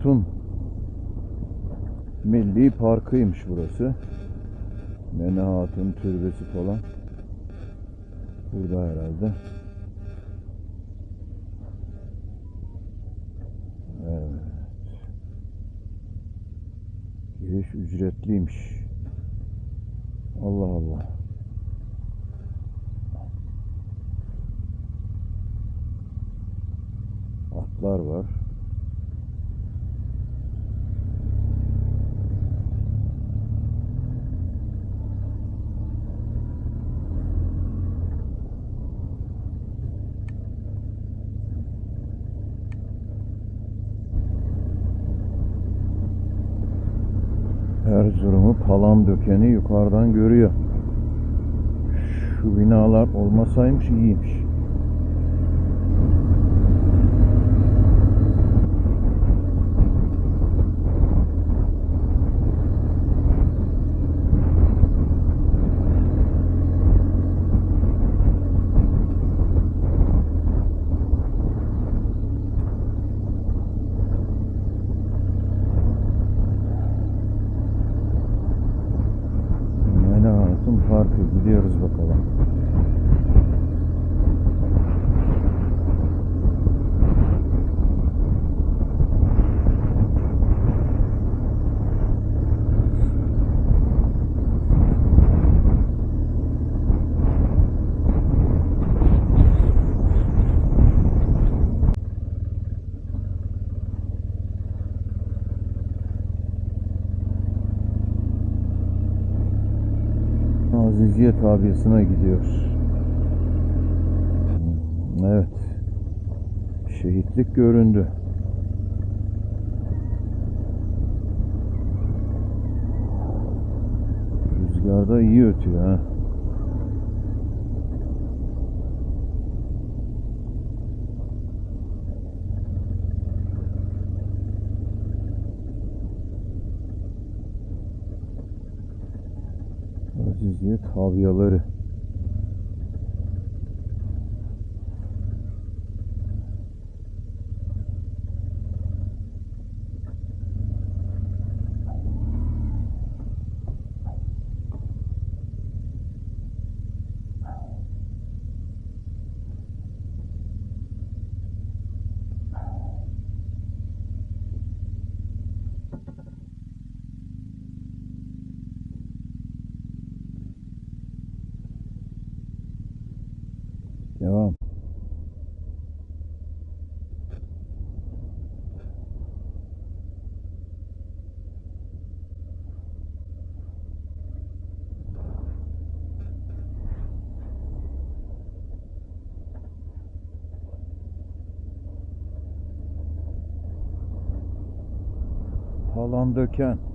Hatun Milli Parkı'ymış burası. Nene Hatun türbesi falan. Burada herhalde. Evet. Giriş ücretliymiş. Allah Allah. Atlar var. Erzurum'u Palandöken'i yukarıdan görüyor. Şu binalar olmasaymış iyiymiş. Nene Hatun Parkı gidiyoruz bakalım. Aziziye tabiyasına gidiyoruz. Evet. Şehitlik göründü. Rüzgarda iyi ötüyor ha. Aziziye tabiyaları. Devam. Falan döken.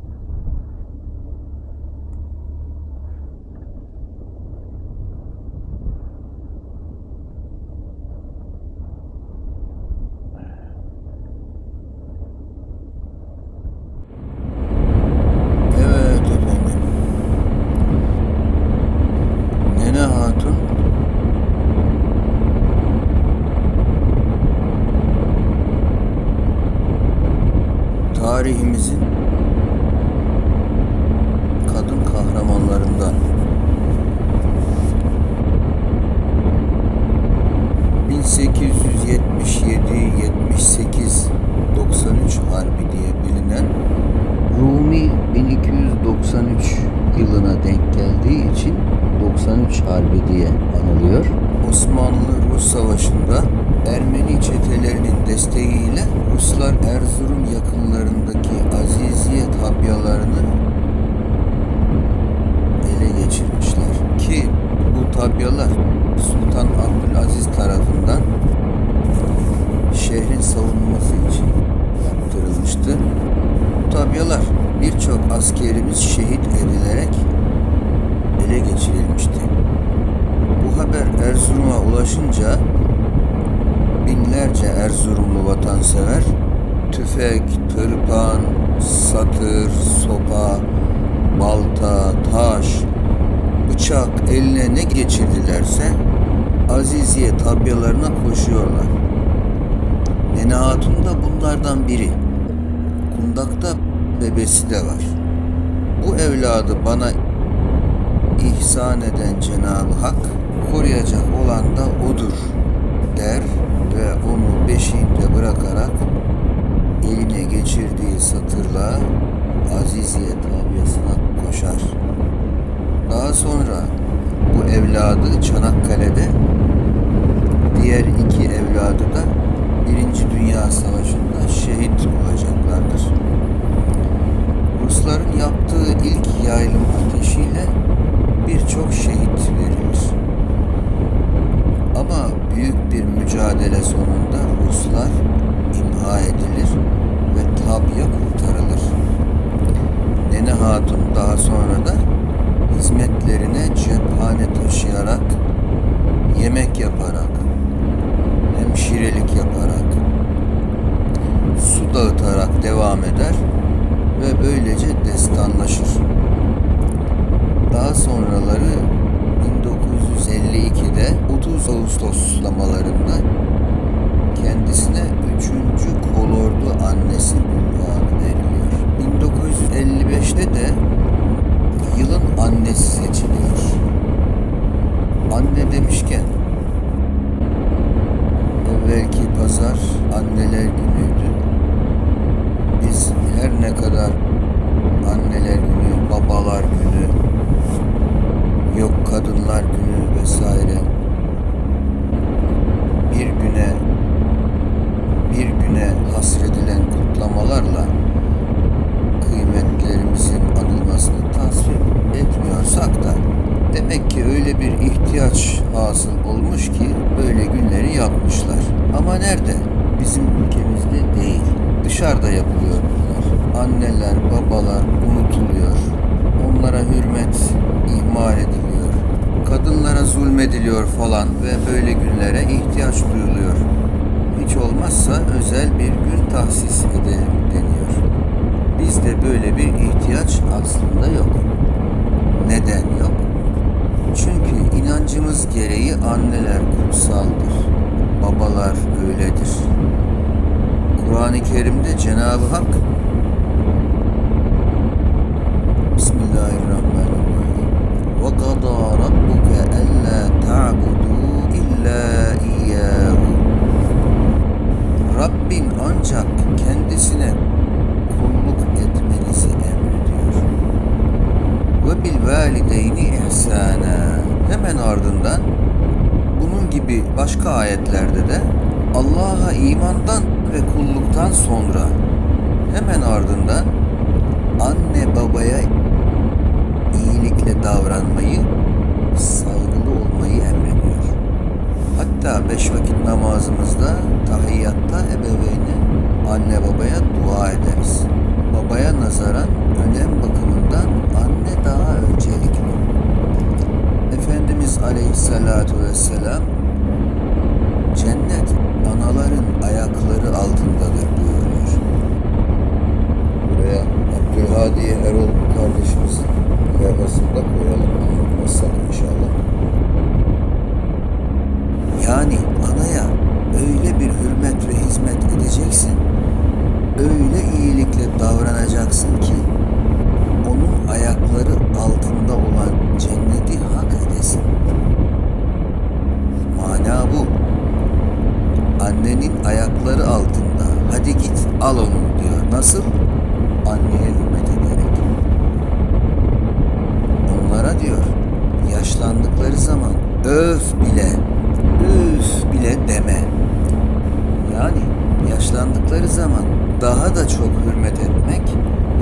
Tüfek, tırpan, satır, sopa, balta, taş, bıçak eline ne geçirdilerse Aziziye tabyalarına koşuyorlar. Nene Hatun da bunlardan biri. kundakta bebesi de var. Bu evladı bana ihsan eden Cenab-ı Hak koruyacak olan da odur der ve onu beşiğinde bırakarak eline geçirdiği satırla Aziziye tabiyasına koşar. Daha sonra bu evladı Çanakkale'de diğer iki evladı da Birinci Dünya Savaşı'nda şehit olacaklardır. Rusların yaptığı ilk yaylım ateşiyle birçok şehit verilir. Ama büyük bir mücadele sonunda Ruslar imha edilir ve Tabya kurtarılır. Nene Hatun daha sonra da hizmetlerine cephane taşıyarak, yemek yaparak, hemşirelik yaparak, su dağıtarak devam eder ve böylece destanlaşır. Daha sonraları 1952'de 30 Ağustoslamalarında kendisine 3. Kolordu annesi unvanı veriliyor. 1955'te de yılın annesi seçiliyor. Anne demişken evvelki pazar anneler günüydü. Biz her ne kadar anneler günü, babalar günü, yok kadınlar günü vesaire bir güne bir güne hasredilen kutlamalarla kıymetlerimizin anılmasını tasvip etmiyorsak da demek ki öyle bir ihtiyaç hasıl olmuş ki böyle günleri yapmışlar. Ama nerede? Bizim ülkemizde değil. Dışarıda yapılıyor bunlar. Anneler, babalar unutuluyor. Onlara hürmet ihmal ediliyor. Kadınlara zulmediliyor falan ve böyle günlere ihtiyaç duyuluyor. Hiç olmazsa özel bir gün tahsis edelim deniyor. Bizde böyle bir ihtiyaç aslında yok. Neden yok? Çünkü inancımız gereği anneler kutsaldır. Babalar öyledir. Kur'an-ı Kerim'de Cenab-ı Hak Bismillahirrahmanirrahim. Ve qada rabbuke alla ta'budu illa iyyahu. Rabbin ancak kendisine sonra hemen ardından anne babaya iyilikle davranmayı, saygılı olmayı emrediyor. Hatta beş vakit namazımızda tahiyyatta ebeveyne anne babaya dua ederiz. Babaya nazaran önem bakımından anne daha öncelikli. Efendimiz Aleyhisselatü Vesselam cennet anaların ayakları altındadır buyuruyor. Buraya Abdülhadi Erol kardeşimizin levhasını da koyalım. Unutmazsak inşallah. Yani anaya öyle bir hürmet ve hizmet edeceksin, öyle iyilikle davranacaksın ki onun ayakları altında olan cenneti hak edesin. Mana bu. Annenin ayakları altında. Hadi git al onu diyor. Nasıl? Anneye hürmet ederek. Onlara diyor yaşlandıkları zaman öf bile üf bile deme. Yani yaşlandıkları zaman daha da çok hürmet etmek,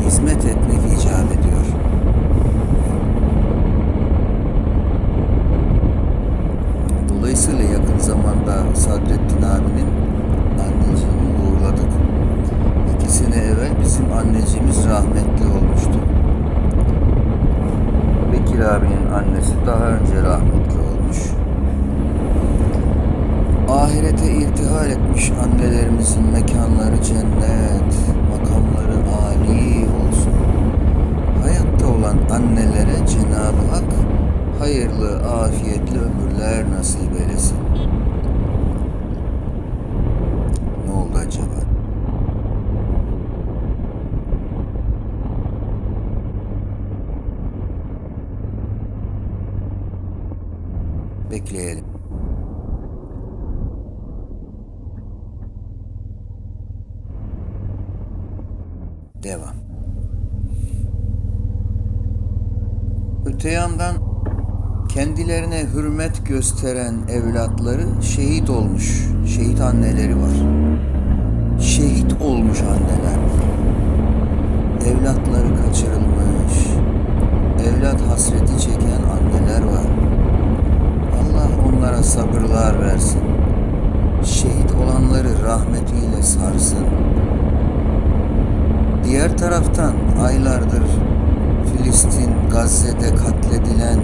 hizmet etmek icap ediyor. Bekleyelim. Devam. Öte yandan kendilerine hürmet gösteren evlatları şehit olmuş, şehit anneleri var. Şehit olmuş anneler. Evlatları kaçırılmış, evlat hasreti çeken anneler var. Allah onlara sabırlar versin. Şehit olanları rahmetiyle sarsın. Diğer taraftan aylardır Filistin, Gazze'de katledilen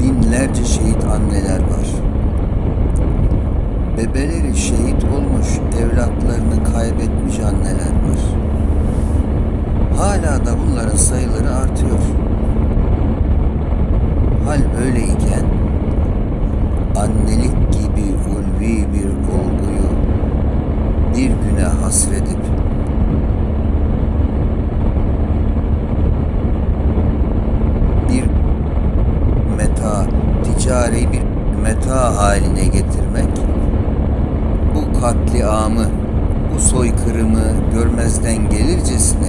binlerce şehit anneler var. Bebeleri şehit olmuş, evlatlarını kaybetmiş anneler var. Hala da bunların sayıları artıyor. Hal böyleyken annelik gibi ulvi bir olguyu bir güne hasredip bir meta, ticari bir meta haline getirmek bu katliamı, bu soykırımı görmezden gelircesine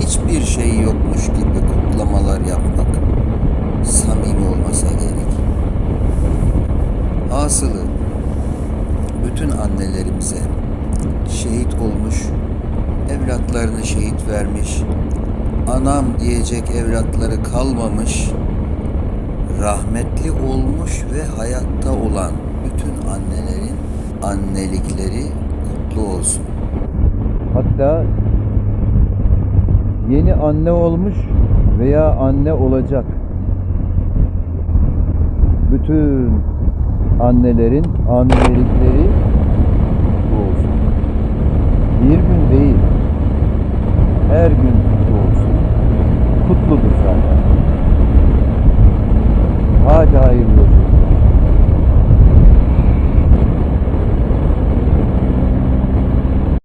hiçbir şey yokmuş gibi kutlamalar yapmak Hasılı bütün annelerimize şehit olmuş, evlatlarını şehit vermiş, anam diyecek evlatları kalmamış, rahmetli olmuş ve hayatta olan bütün annelerin annelikleri kutlu olsun. Hatta yeni anne olmuş veya anne olacak bütün annelerin annelikleri doğsun. Bir gün değil, her gün doğsun. Kutludur zaten. Hadi hayırlı